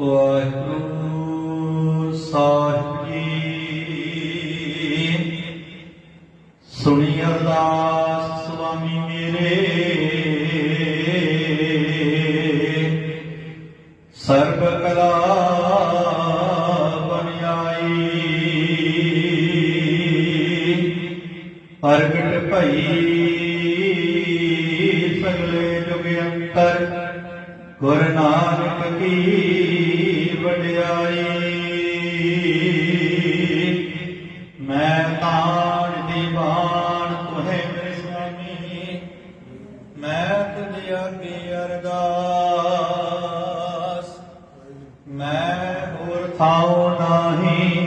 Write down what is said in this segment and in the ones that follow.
ਵਾਹਿਗੁਰੂ ਸਾਹਿਬ ਜੀ। ਸੁਣੀ ਅਰਦਾਸ ਸੁਆਮੀ ਮੇਰੇ। ਸਰਬ ਕਲਾ ਬਨ ਪ੍ਰਗਟ ਭਈ ਸਗਲੇ ਜੁਗ ਅੰਤਰ ਗੁਰ ਨਾਨਕ ਕੀ ਵਡਿਆਈ ਮੈਂ ਤਾਣ ਦੀ ਬਾਣ ਤੁਹੇ ਮੇਰੇ ਸੁਆਮੀ ਮੈਂ ਤੁਝ ਅੱਗੇ ਅਰਦਾਸ। ਮੈਂ ਹੋਰ ਥਾਉ ਨਾਹੀ,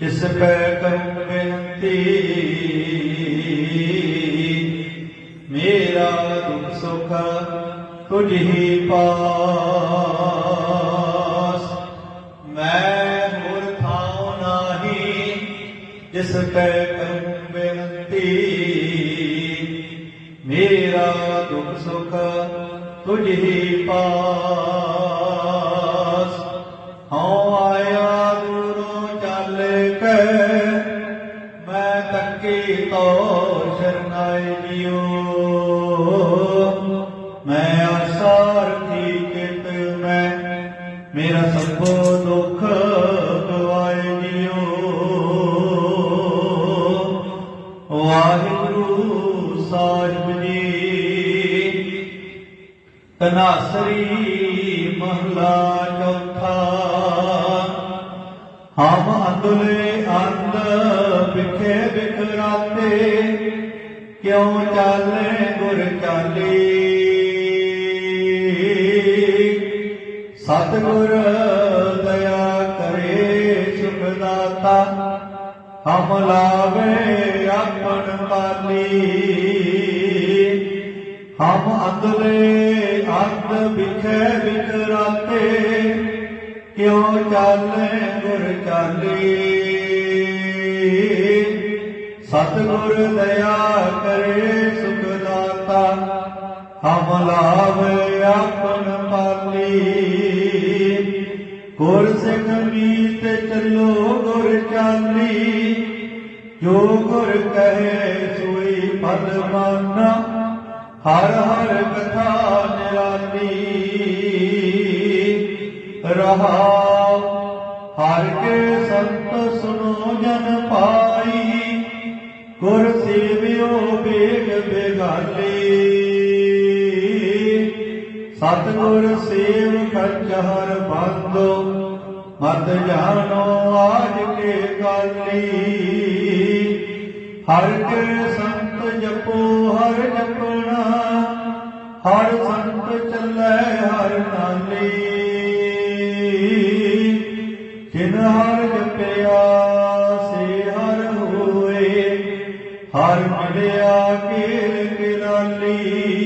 ਜਿਸ ਪੈ ਕਰੂੰ ਬੇਨਤੀ। ਮੇਰਾ ਦੁਖ ਸੁਖ ਤੁਝ ਹੀ ਪਾਸ ਜਿਸ ਪੈ ਕਰੂੰ ਬੇਨਤੀ ਮੇਰਾ ਦੁਖ ਸੁਖ ਤੁਝ ਹੀ ਪਾਸ ਹਉ ਆਇਆ ਦੂਰੋਂ ਚੱਲ ਕੇ ਮੈਂ ਤੱਕੀ ਤੋ ਸ਼ਰਨਾਈ ਜਿਉ ਮੈਂ ਆਸਾਰ ਥੀ ਕਿਤ ਮੈਂ ਮੇਰਾ ਸਭੋ ਵਾਹਿਗੁਰੂ ਸਾਹਿਬ ਜੀ। ਤਨਾਸਰੀ ਮਹਲਾ ਚੌਥਾ। ਹਮ ਅੰਦਲੇ ਅੰਦ ਵਿਖੇ ਵਿਖਰਾਤੇ ਕਿਉ ਚਾਲੇ ਗੁਰ ਚਾਲੀ। ਸਤਿਗੁਰ ਦਇਆ ਕਰੇ ਸੁਖ ਦਾਤਾ ਹਮ ਲਾਵੇ ਆਪਣ ਪਾਲੀ ਹਮ ਅੰਦਲੇ ਅੰਦ ਵਿਖੇ ਵਿਖਰਾਤੇ ਕਿਉ ਚਾਲੇ ਗੁਰ ਚਾਲੀ? ਸਤਿਗੁਰ ਦਇਆ ਕਰੇ ਸੁਖ ਦਾਤਾ ਹਮ ਲਾਵੇ ਆਪਣ ਪਾਲੀ ਗੁਰ ਸਿੱਖ ਮੀਤ ਚੱਲੋ ਗੁਰ ਚਾਲੀ ਜੋ ਗੁਰ ਕਹੇ ਸੋਈ ਪਦ ਮਾਨਾ, ਹਰ ਹਰ ਕਥਾ ਨਿਰਾਲੀ। ਰਹਾ, ਹਰ ਕੇ ਸੰਤ ਸੁਨੋ ਜਨ ਪਾਈ, ਗੁਰ ਸੇਵਿਓ ਬੇਗ ਬੇਗਾਲੀ। ਸਤਿਗੁਰ ਸੇਵ ਖਰਚ ਹਰ ਬੰਦੋ ਮਤ ਜਾਣੋ ਆਜ ਕੇ ਕਾਲੀ ਹਰ ਕੇ ਸੰਤ ਜਪੋ, ਹਰ ਜਪਣਾ, ਹਰ ਸੰਤ ਚੱਲੇ ਹਰ ਨਾਲੀ। ਜਿਨ ਹਰ ਜਪਿਆ, ਸੇ ਹਰ ਹੋਏ। ਹਰ ਮਿਲਿਆ ਕੇ ਕਿਨਾਲੀ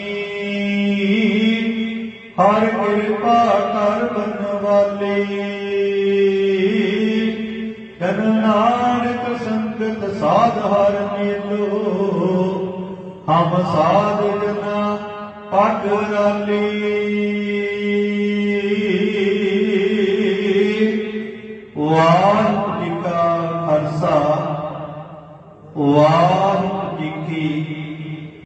ਹਰ ਕਿਰਪਾ ਕਰ ਬਨਵਾਲੇ। ਜਨ ਨਾਨਕ ਸੰਗਤ ਸਾਧ ਹਰ ਮੇਲੋ ਹਮ ਸਾਧ ਜਨਾ ਪਗ ਰਾਲੀ। ਵਾਹਿਗੁਰੂ